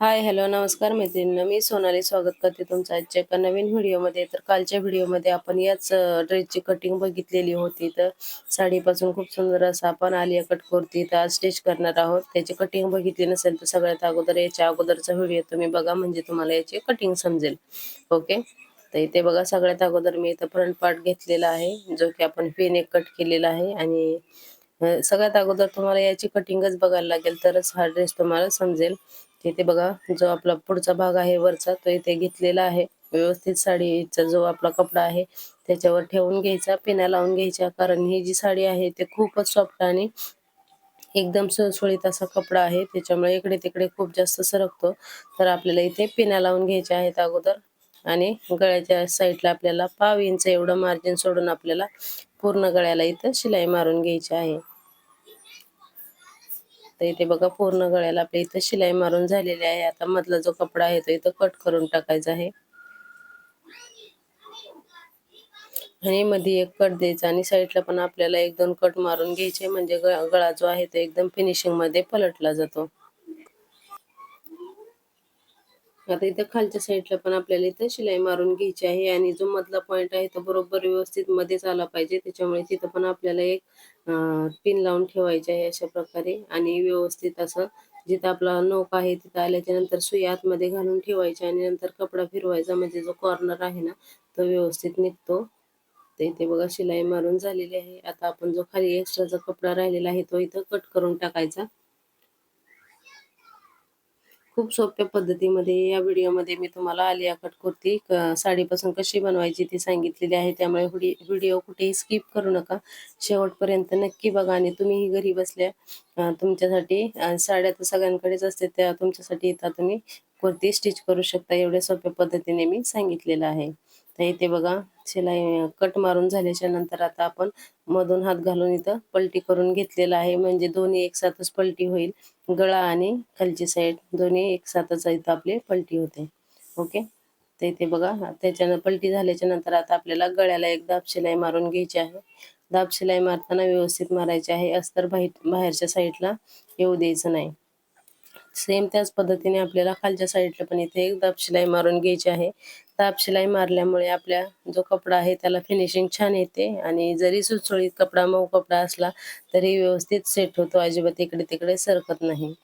Hi hello नमस्कार मैत्रिणींना. मी सोनाली स्वागत करते तुमचं आजच्या एका नवीन व्हिडिओमध्ये. तर कालच्या व्हिडिओमध्ये आपण याच ड्रेसची कटिंग बघितलेली होती. तर साडीपासून खूप सुंदर असं आपण आलिया कट करते तर आज स्टिच करणार आहोत. त्याची कटिंग बघितली नसेल तर सगळ्यात अगोदर याच्या अगोदरचा व्हिडिओ तुम्ही बघा. म्हणजे तुम्हाला याची कटिंग समजेल. ओके? तर इथे बघा सगळ्यात अगोदर मी इथं फ्रंट पार्ट घेतलेला आहे. जो की आपण पेन एक कट केलेला आहे. आणि सगळ्यात अगोदर तुम्हाला याची कटिंगच बघायला लागेल. तरच हा ड्रेस तुम्हाला समजेल. इथे बघा जो आपला पुढचा भाग आहे वरचा तो इथे घेतलेला आहे. व्यवस्थित साडीचा जो आपला कपडा आहे त्याच्यावर ठेवून घ्यायचा पिना लावून घ्यायचा कारण ही जी साडी आहे ते खूपच सॉफ्ट आणि एकदम सुळसुळीत असा कपडा आहे. त्याच्यामुळे इकडे तिकडे खूप जास्त सरकतो. तर आपल्याला इथे पिना लावून घ्यायच्या आहेत अगोदर. आणि गळ्याच्या साईडला आपल्याला पाव इंच एवढं मार्जिन सोडून आपल्याला पूर्ण गळ्याला इथं शिलाई मारून घ्यायची आहे. तर इथे बघा पूर्ण गळ्याला आपल्या इथं शिलाई मारून झालेली आहे. आता मधला जो कपडा आहे तो इथं कट करून टाकायचा आहे. आणि मध्ये एक कट द्यायचा आणि साईडला पण आपल्याला एक दोन कट मारून घ्यायचे. म्हणजे गळा जो आहे तो एकदम फिनिशिंगमध्ये पलटला जातो. आता इथं खालच्या साईडला पण आपल्याला इथं शिलाई मारून घ्यायची आहे आणि जो मधला पॉईंट आहे तो बरोबर व्यवस्थित मध्येच आला पाहिजे. त्याच्यामुळे तिथं पण आपल्याला एक पिन लावून ठेवायचे आहे अशा प्रकारे आणि व्यवस्थित असं जिथं आपला नोक आहे तिथं आल्याच्यानंतर सुई आतमध्ये घालून ठेवायची आणि नंतर कपडा फिरवायचा म्हणजे जो कॉर्नर आहे ना तो व्यवस्थित निघतो. तर इथे बघा शिलाई मारून झालेली आहे. आता आपण जो खाली एक्स्ट्राचा कपडा राहिलेला आहे तो इथं कट करून टाकायचा. खूप सोप्या पद्धतीमध्ये या व्हिडिओमध्ये मी तुम्हाला आलिया कट कुर्ती साडीपासून कशी बनवायची ती सांगितलेली आहे. त्यामुळे व्हिडिओ कुठेही स्किप करू नका. शेवटपर्यंत नक्की बघा आणि तुम्हीही घरी बसल्या तुमच्यासाठी साड्या तर सगळ्यांकडेच असते त्या तुमच्यासाठी इथं तुम्ही कुर्ती स्टिच करू शकता. एवढ्या सोप्या पद्धतीने मी सांगितलेलं आहे. तर इथे बघा. शिलाई कट मारून झाल्याच्यानंतर आता आपण मधून हात घालून इथं पलटी करून घेतलेला आहे. म्हणजे दोन्ही एक साथच पलटी होईल. गळा आणि खालची साईड दोन्ही एक साथच इथं आपली पलटी होते. ओके तर इथे बघा त्याच्यानं पलटी झाल्याच्यानंतर आता आपल्याला गळ्याला एक दाब शिलाई मारून घ्यायची आहे. दाब शिलाई मारताना व्यवस्थित मारायची आहे. अस्तर बाहेर बाहेरच्या साईडला येऊ द्यायचं नाही. सेम त्याच पद्धतीने आपल्याला खालच्या साईडला पण इथे एक दाब शिलाई मारून घ्यायची आहे. दाब शिलाई मारल्यामुळे आपल्या जो कपडा आहे त्याला फिनिशिंग छान येते आणि जरी सुळसुळीत कपडा मऊ कपडा असला तरी व्यवस्थित सेट होतो. अजिबात इकडे तिकडे सरकत नाही.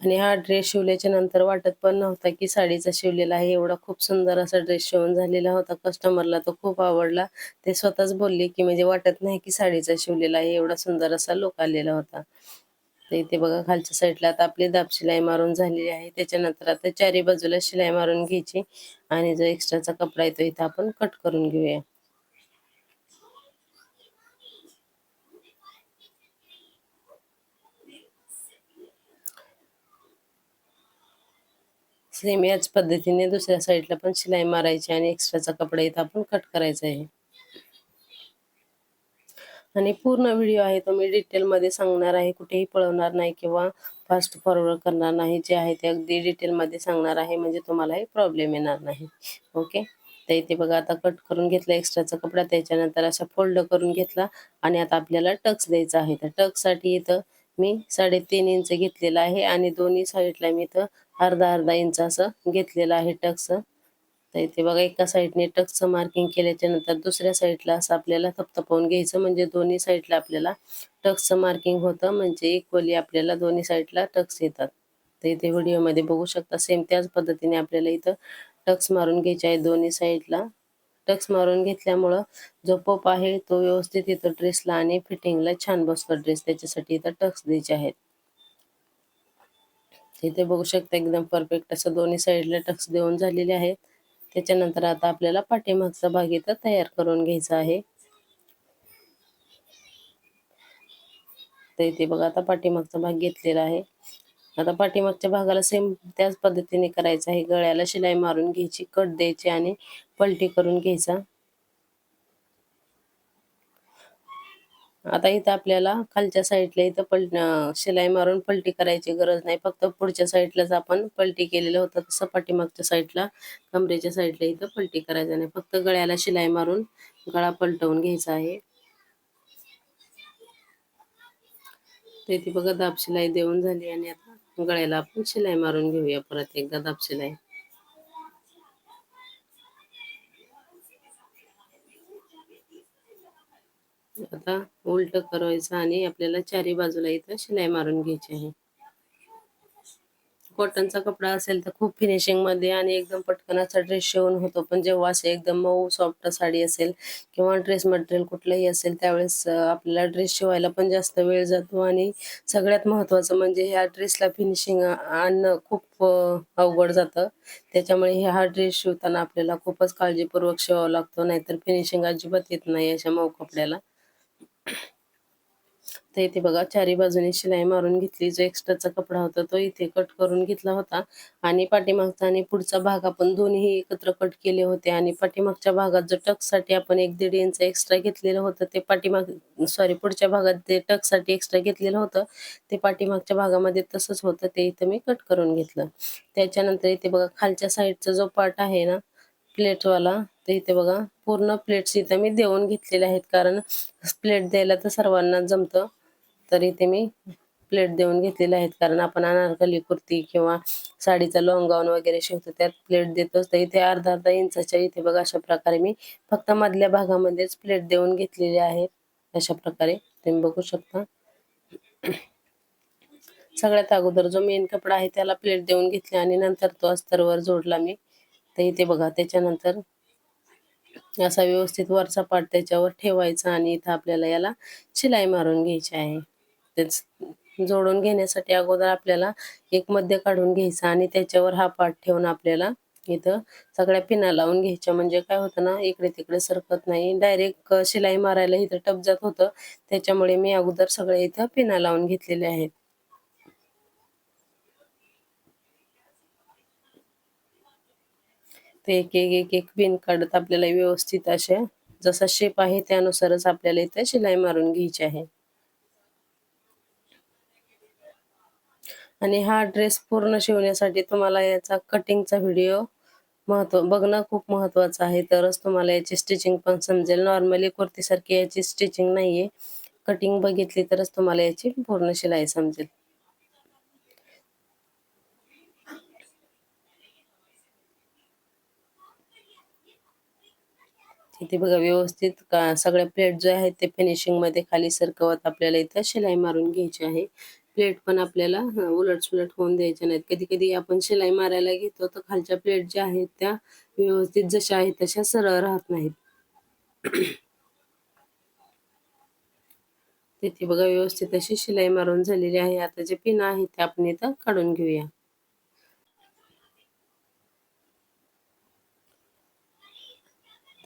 आणि हा ड्रेस शिवल्याच्या नंतर वाटत पण नव्हता की साडीचा शिवलेला आहे. एवढा खूप सुंदर असा ड्रेस शिवून झालेला होता. कस्टमरला तो खूप आवडला. ते स्वतःच बोलले की म्हणजे वाटत नाही की साडीचा शिवलेला आहे. एवढा सुंदर असा लोक आलेला होता. तर इथे बघा खालच्या साईडला आता आपली दाब शिलाई मारून झालेली आहे. त्याच्यानंतर आता चारी बाजूला शिलाई मारून घ्यायची. आणि जो एक्स्ट्राचा कपडा आहे तो इथं आपण कट करून घेऊया. सेम याच पद्धतीने दुसऱ्या साईडला पण शिलाई मारायची आणि एक्स्ट्राचा कपडा इथं आपण कट करायचा आहे. आणि पूर्ण व्हिडिओ आहे तो मी डिटेलमध्ये सांगणार आहे. कुठेही पळवणार नाही किंवा फास्ट फॉरवर्ड करणार नाही. जे आहे ते अगदी डिटेलमध्ये सांगणार आहे. म्हणजे तुम्हालाही प्रॉब्लेम येणार नाही. ओके तर इथे बघा आता कट करून घेतला एक्स्ट्राचा कपडा. त्याच्यानंतर असा फोल्ड करून घेतला आणि आता आपल्याला टक्स द्यायचा आहे. तर टक्ससाठी इथं मी साडेतीन इंच घेतलेला आहे आणि दोन्ही साईडला मी इथं अर्धा अर्धा इंच असं घेतलेलं आहे टक्स. तर इथे बघा एका साईडने टक्स मार्किंग केल्याच्यानंतर दुसऱ्या साईडला असं आपल्याला थपथपवून घ्यायचं. म्हणजे दोन्ही साईडला आपल्याला टक्स मार्किंग होतं. म्हणजे इक्वली आपल्याला दोन्ही साईडला टक्स येतात. तर इथे व्हिडिओमध्ये बघू शकता सेम त्याच पद्धतीने आपल्याला इथं टक्स मारून घ्यायचे आहे दोन्ही साईडला. टक्स मारून घेतल्यामुळं जो पप आहे तो व्यवस्थित इथं ड्रेसला आणि फिटिंगला छान बसतो ड्रेस त्याच्यासाठी इथं टक्स द्यायचे आहेत. इथे बघू शकता एकदम परफेक्ट असं दोन्ही साईडला टक्स देऊन झालेले आहेत. त्याच्यानंतर आता आपल्याला पाठीमागचा भाग इथं तयार करून घ्यायचा आहे. तर इथे बघा आता पाठीमागचा भाग घेतलेला आहे. आता पाठीमागच्या भागाला सेम त्याच पद्धतीने करायचं आहे. गळ्याला शिलाई मारून घ्यायची कट द्यायची आणि पलटी करून घ्यायचा. आता इथं आपल्याला खालच्या साईडला इथं पल शिलाई मारून पलटी करायची गरज नाही. फक्त पुढच्या साईडलाच आपण पलटी केलेलं होतं. तसं पाठीमागच्या साईडला कमरेच्या साईडला इथं पलटी करायचं नाही. फक्त गळ्याला शिलाई मारून गळा पलटवून घ्यायचा आहे. ते ती बघा दाब शिलाई देऊन झाली आणि आता गळ्याला आपण शिलाई मारून घेऊया परत एकदा दाब शिलाई आता उलट करायचं आणि आपल्याला चारी बाजूला इथं शिलाई मारून घ्यायची आहे. कॉटनचा कपडा असेल तर खूप फिनिशिंगमध्ये आणि एकदम पटकन असा ड्रेस शिवून होतो. पण जेव्हा असे एकदम मऊ सॉफ्ट साडी असेल किंवा ड्रेस मटेरियल कुठलंही असेल त्यावेळेस आपल्याला ड्रेस शिवायला पण जास्त वेळ जातो. आणि सगळ्यात महत्वाचं म्हणजे ह्या ड्रेसला फिनिशिंग आणणं खूप अवघड जातं. त्याच्यामुळे हा ड्रेस शिवताना आपल्याला खूपच काळजीपूर्वक शिवावा लागतो. नाहीतर फिनिशिंग अजिबात येत नाही अशा मऊ कपड्याला. तर इथे बघा चारी बाजूने शिलाई मारून घेतली. जो एक्स्ट्राचा कपडा होता तो इथे कट करून घेतला होता. आणि पाठीमागचा आणि पुढचा भाग आपण दोन्ही एकत्र कट केले होते. आणि पाठीमागच्या भागात जो टकसाठी आपण एक दीड इंच एक्स्ट्रा घेतलेलं होतं ते पाठीमाग सॉरी पुढच्या भागात ते टकसाठी एक्स्ट्रा घेतलेलं होतं ते पाठीमागच्या भागामध्ये तसंच होतं ते इथं मी कट करून घेतलं. त्याच्यानंतर इथे बघा खालच्या साईडचा जो पार्ट आहे ना प्लेटवाला तर इथे बघा पूर्ण प्लेट्स इथं मी देऊन घेतलेल्या आहेत. कारण प्लेट द्यायला तर सर्वांना जमतं. तर इथे मी प्लेट देऊन घेतलेले आहेत. कारण आपण अनारकली कुर्ती किंवा साडीचा लॉंग गाऊन वगैरे शिवतो त्यात प्लेट देतोच. तर इथे अर्धा अर्धा इंचाच्या इथे बघा अशा प्रकारे मी फक्त मधल्या भागामध्येच प्लेट देऊन घेतलेली आहेत अशा प्रकारे तुम्ही बघू शकता. सगळ्यात अगोदर जो मेन कपडा आहे त्याला प्लेट देऊन घेतली आणि नंतर तो अस्तरवर जोडला मी. तर इथे बघा त्याच्यानंतर असा व्यवस्थित वरचा पार्ट त्याच्यावर ठेवायचा आणि इथं आपल्याला याला शिलाई मारून घ्यायची आहे. जोडून घेण्यासाठी अगोदर आपल्याला एक मध्य काढून घ्यायचा आणि त्याच्यावर हा पाठ ठेवून आपल्याला इथं सगळ्या पिना लावून घ्यायच्या. म्हणजे काय होतं ना इकडे तिकडे सरकत नाही. डायरेक्ट शिलाई मारायला इथं टप जात होतं. त्याच्यामुळे मी अगोदर सगळे इथं पिना लावून घेतलेले आहेत. ते एक एक एक एक पिन काढत आपल्याला व्यवस्थित अशा जसा शेप आहे त्यानुसारच आपल्याला इथं शिलाई मारून घ्यायची आहे. आणि हा ड्रेस पूर्ण शिवण्यासाठी तुम्हाला याचा कटिंगचा व्हिडिओ महत्त्व बघणं खूप महत्वाचं आहे. तरच तुम्हाला याची स्टिचिंग पण समजेल. नॉर्मली कुर्तीसारखी याची स्टिचिंग नाहीये. कटिंग बघितली तरच तुम्हाला याची पूर्ण शिलाई समजेल. इथे बघा व्यवस्थित का सगळ्या प्लेट जे आहेत ते फिनिशिंगमध्ये खाली सरकवत आपल्याला इथं शिलाई मारून घ्यायची आहे. प्लेट पण आपल्याला उलट सुलट होऊन द्यायच्या नाहीत. कधी कधी आपण शिलाई मारायला घेतो तर खालच्या प्लेट ज्या आहेत त्या व्यवस्थित जशा आहेत तशा सरळ राहत नाहीत. तिथे बघा व्यवस्थित अशी शिलाई मारून झालेली आहे. आता जे पिन आहेत ते आपण इथं काढून घेऊया.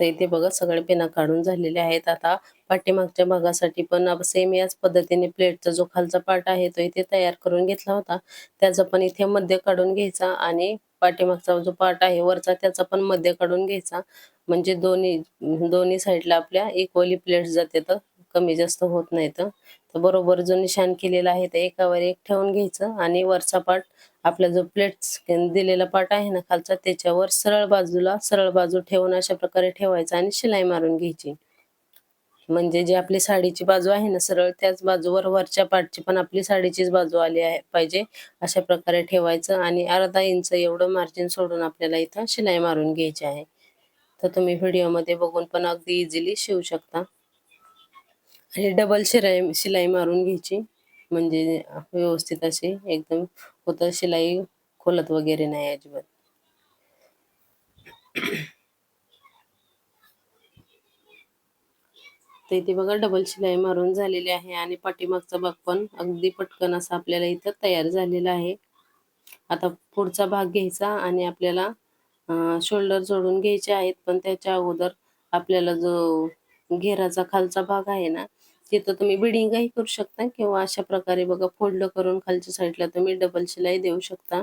तर इथे बघा सगळे पेना काढून झालेले आहेत. आता पाठीमागच्या भागासाठी पण सेम याच पद्धतीने प्लेटचा जो खालचा पार्ट आहे तो इथे तयार करून घेतला होता. त्याचा पण इथे मध्य काढून घ्यायचा आणि पाठीमागचा जो पार्ट आहे वरचा त्याचा पण मध्य काढून घ्यायचा. म्हणजे दोन्ही दोन्ही साईडला आपल्या इक्वली प्लेट्स जाते. तर कमी जास्त होत नाहीत तर. बरोबर जो निशाण केलेला आहे ते एकावर एक ठेवून घ्यायचं आणि वरचा पार्ट आपला जो प्लेट्स दिलेला पार्ट आहे ना खालचा त्याच्यावर सरळ बाजूला सरळ बाजू ठेवून अशा प्रकारे ठेवायचा आणि शिलाई मारून घ्यायची. म्हणजे जी आपली साडीची बाजू आहे ना सरळ त्याच बाजूवर वरच्या पार्टची पण आपली साडीचीच बाजू आली आहे पाहिजे अशा प्रकारे ठेवायचं आणि अर्धा इंच एवढं मार्जिन सोडून आपल्याला इथं शिलाई मारून घ्यायची आहे. तर तुम्ही व्हिडिओमध्ये बघून पण अगदी इझिली शिवू शकता. आणि डबल शिलाई शिलाई मारून घ्यायची. म्हणजे व्यवस्थित अशी एकदम होतं शिलाई खोलत वगैरे नाही अजिबात. तर इथे बघा डबल शिलाई मारून झालेली आहे आणि पाठीमागचा भाग पण अगदी पटकन असा आपल्याला इथं तयार झालेला आहे. आता पुढचा भाग घ्यायचा आणि आपल्याला शोल्डर जोडून घ्यायचे आहेत. पण त्याच्या अगोदर आपल्याला जो घेराचा खालचा भाग आहे ना तिथं तुम्ही बिडिंगही करू शकता किंवा अशा प्रकारे बघा फोल्ड करून खालच्या साईडला तुम्ही डबल शिलाई देऊ शकता.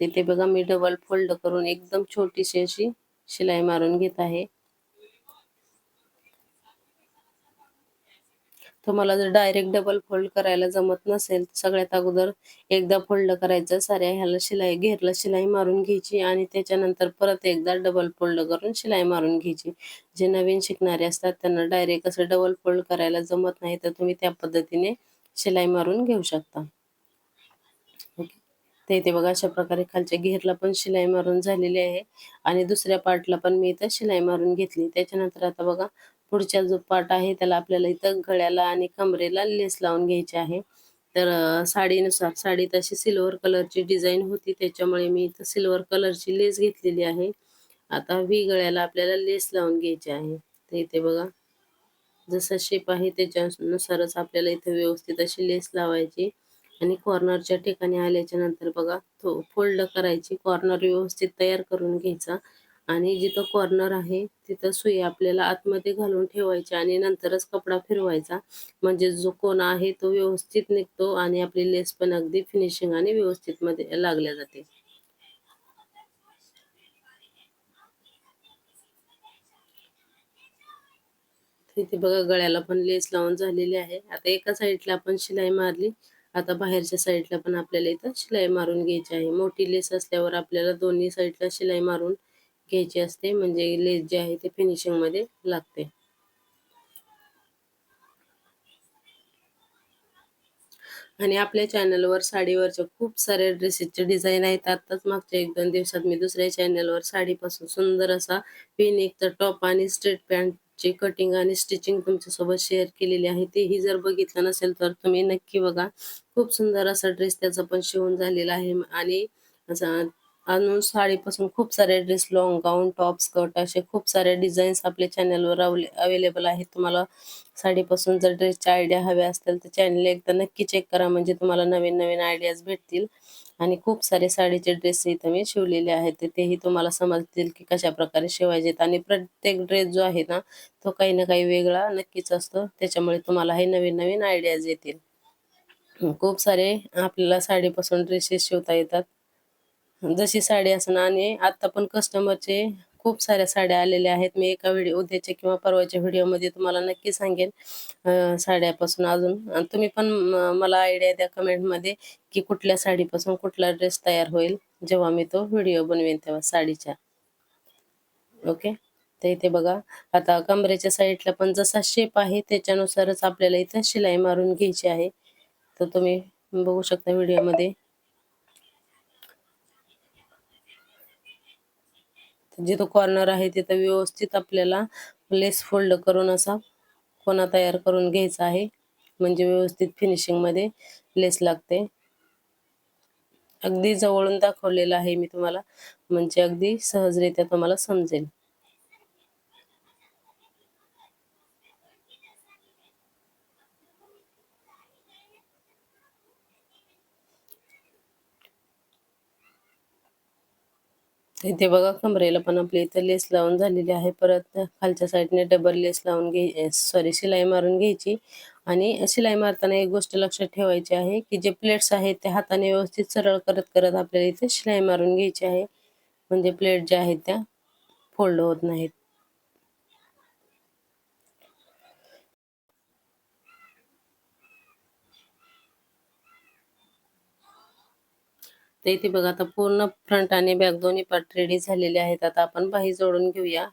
तिथे बघा मी डबल फोल्ड करून एकदम छोटीशी अशी शिलाई मारून घेत आहे. तुम्हाला जर डायरेक्ट डबल फोल्ड करायला जमत नसेल सगळ्यात अगोदर एकदा फोल्ड करायचं साऱ्या ह्याला शिलाई घेरला शिलाई मारून घ्यायची आणि त्याच्यानंतर परत एकदा डबल फोल्ड करून शिलाई मारून घ्यायची. जे नवीन शिकणारे असतात त्यांना डायरेक्ट असं डबल फोल्ड करायला जमत नाही तर तुम्ही त्या पद्धतीने शिलाई मारून घेऊ शकता. ओके? तर इथे बघा अशा प्रकारे खालच्या घेरला पण शिलाई मारून झालेली आहे आणि दुसऱ्या पार्टला पण मी इथं शिलाई मारून घेतली. त्याच्यानंतर आता बघा पुढचा जो पार्ट आहे त्याला आपल्याला इथं गळ्याला आणि कमरेला लेस लावून घ्यायची आहे. तर साडीनुसार साडी तशी सिल्वर कलरची डिझाईन होती त्याच्यामुळे मी इथं सिल्वर कलरची लेस घेतलेली आहे. आता व्ही गळ्याला आपल्याला लेस लावून घ्यायची आहे. तर इथे बघा जसा शेप आहे त्याच्यानुसारच आपल्याला इथे व्यवस्थित अशी लेस लावायची आणि कॉर्नरच्या ठिकाणी आल्याच्यानंतर बघा तो फोल्ड करायची कॉर्नर व्यवस्थित तयार करून घ्यायचा. आणि जिथं कॉर्नर आहे तिथं सुई आपल्याला आतमध्ये घालून ठेवायची आणि नंतरच कपडा फिरवायचा. म्हणजे जो कोणा आहे तो व्यवस्थित निघतो आणि आपली लेस पण अगदी फिनिशिंग आणि व्यवस्थित मध्ये लागल्या जाते. इथे बघा गळ्याला पण लेस लावून झालेली आहे. आता एका साईडला आपण शिलाई मारली आता बाहेरच्या साईडला पण आपल्याला इथं शिलाई मारून घ्यायची आहे. मोठी लेस असल्यावर आपल्याला दोन्ही साईडला शिलाई मारून घ्यायची असते म्हणजे लेस जे आहे ते फिनिशिंगमध्ये लागते. आणि आपल्या चॅनलवर साडीवरच्या खूप साऱ्या ड्रेसेसचे डिझाईन आहेत. आताच मागच्या एक दोन दिवसात मी दुसऱ्या चॅनलवर साडीपासून सुंदर असा पिन एक तर टॉप आणि स्ट्रेट पॅन्टची कटिंग आणि स्टिचिंग तुमच्यासोबत शेअर केलेली आहे. तेही जर बघितलं नसेल तर तुम्ही नक्की बघा. खूप सुंदर असा ड्रेस त्याचा पण शिवून झालेला आहे. आणि असा आणून साडीपासून खूप सारे dress long gown top skirt असे खूप सारे डिझाईन्स आपल्या चॅनलवर अवेलेबल आहेत. तुम्हाला साडीपासून जर ड्रेसच्या आयडिया हव्या असतील तर चॅनल एकदा नक्की चेक करा. म्हणजे तुम्हाला नवीन नवीन आयडियाज भेटतील. आणि खूप सारे साडीचे ड्रेस इथं मी शिवलेले आहेत. तेही तुम्हाला समजतील की कशा प्रकारे शिवायचेत. आणि प्रत्येक ड्रेस जो आहे ना तो काही ना काही वेगळा नक्कीच असतो. त्याच्यामुळे तुम्हाला हे नवीन नवीन आयडियाज येतील. खूप सारे आपल्याला साडीपासून ड्रेसेस शिवता येतात. जशी साडी असणार आणि आता पण कस्टमरचे खूप साऱ्या साड्या आलेल्या आहेत. मी एका व्हिडिओ उद्याच्या किंवा परवाच्या व्हिडिओमध्ये तुम्हाला नक्की सांगेन साड्यापासून अजून. आणि तुम्ही पण मला आयडिया द्या कमेंटमध्ये की कुठल्या साडीपासून कुठला ड्रेस तयार होईल जेव्हा मी तो व्हिडिओ बनवेन तेव्हा साडीच्या. ओके तर इथे बघा आता कमरेच्या साईडला पण जसा शेप आहे त्याच्यानुसारच आपल्याला इथं शिलाई मारून घ्यायची आहे. तर तुम्ही बघू शकता व्हिडिओमध्ये जिथं कॉर्नर आहे तिथं व्यवस्थित आपल्याला लेस फोल्ड करून असा कोणा तयार करून घ्यायचा आहे. म्हणजे व्यवस्थित फिनिशिंगमध्ये लेस लागते. अगदी जवळून दाखवलेलं आहे मी तुम्हाला. म्हणजे अगदी सहजरित्या तुम्हाला समजेल. इथे बघा कमरेला पण आपली इथं लेस लावून झालेली आहे. परत खालच्या साईडने डबल लेस लावून घे सॉरी शिलाई मारून घ्यायची. आणि शिलाई मारताना एक गोष्ट लक्षात ठेवायची आहे की जे प्लेट्स आहेत त्या हाताने व्यवस्थित सरळ करत करत आपल्याला इथे शिलाई मारून घ्यायची आहे. म्हणजे प्लेट ज्या आहेत त्या फोल्ड होत नाहीत. तर इथे बघा आता पूर्ण फ्रंट आणि बॅक दोन्ही पार्ट रेडी झालेले आहेत. आता आपण बाही जोडून घेऊया.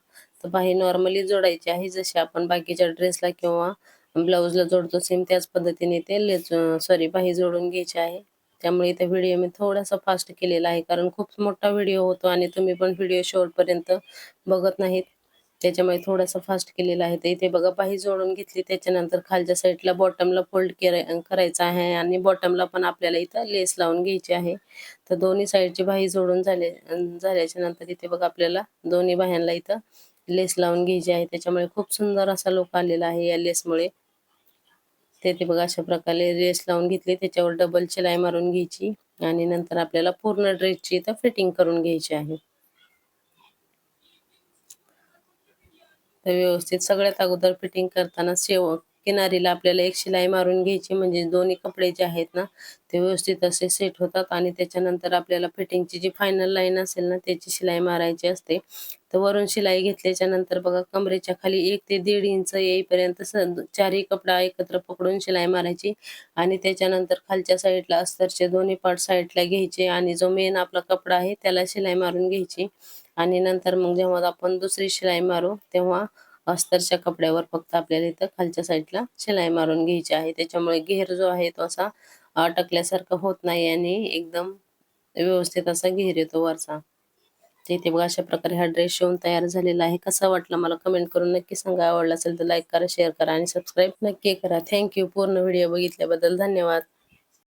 तर बाही नॉर्मली जोडायची आहे जशी आपण बाकीच्या ड्रेसला किंवा ब्लाऊजला जोडतो सेम त्याच पद्धतीने ते लेच सॉरी बाही जोडून घ्यायची आहे. त्यामुळे इथे व्हिडिओ मी थोडासा फास्ट केलेला आहे कारण खूप मोठा व्हिडिओ होतो आणि तुम्ही पण व्हिडिओ शेवटपर्यंत बघत नाहीत. त्याच्यामुळे थोडासा फास्ट केलेला आहे तर इथे बघा बाही जोडून घेतली त्याच्यानंतर खालच्या साईडला बॉटमला फोल्ड करायचा आहे आणि बॉटमला पण आपल्याला इथं लेस लावून घ्यायची आहे. तर दोन्ही साईडची बाही जोडून झाले झाल्याच्यानंतर इथे बघा आपल्याला दोन्ही बाह्यांना इथं लेस लावून घ्यायची आहे. त्याच्यामुळे खूप सुंदर असा लोक आलेला आहे या लेसमुळे ते बघा अशा प्रकारे लेस लावून घेतली. त्याच्यावर डबल शिलाई मारून घ्यायची आणि नंतर आपल्याला पूर्ण ड्रेसची इथं फिटिंग करून घ्यायची आहे. तर व्यवस्थित. सगळ्यात अगोदर फिटिंग करताना शेव किनारीला आपल्याला एक शिलाई मारून घ्यायची म्हणजे दोन्ही कपडे जे आहेत ना ते व्यवस्थित असे सेट होतात आणि त्याच्यानंतर आपल्याला फिटिंगची जी फायनल लाईन असेल ना त्याची शिलाई मारायची असते. तर वरून शिलाई घेतल्याच्या नंतर बघा कमरेच्या खाली एक ते दीड इंच येईपर्यंत चारही कपडा एकत्र पकडून शिलाई मारायची आणि त्याच्यानंतर खालच्या साईडला अस्तरचे दोन्ही पार्ट साईडला घ्यायचे आणि जो मेन आपला कपडा आहे त्याला शिलाई मारून घ्यायची. आणि नंतर मग जेव्हा आपण दुसरी शिलाई मारू तेव्हा अस्तरच्या कपड्यावर फक्त आपल्याला इथं खालच्या साईडला शिलाई मारून घ्यायची आहे. त्याच्यामुळे घेर जो आहे तो असा अटकल्यासारखा होत नाही आणि एकदम व्यवस्थित असा घेर येतो वरचा. इथे बघा अशा प्रकारे हा ड्रेस शिवून तयार झालेला आहे. कसा वाटला मला कमेंट करून नक्की सांगा. आवडला असेल तर लाईक करा शेअर करा आणि सबस्क्राईब नक्की करा. थँक्यू पूर्ण व्हिडिओ बघितल्याबद्दल धन्यवाद.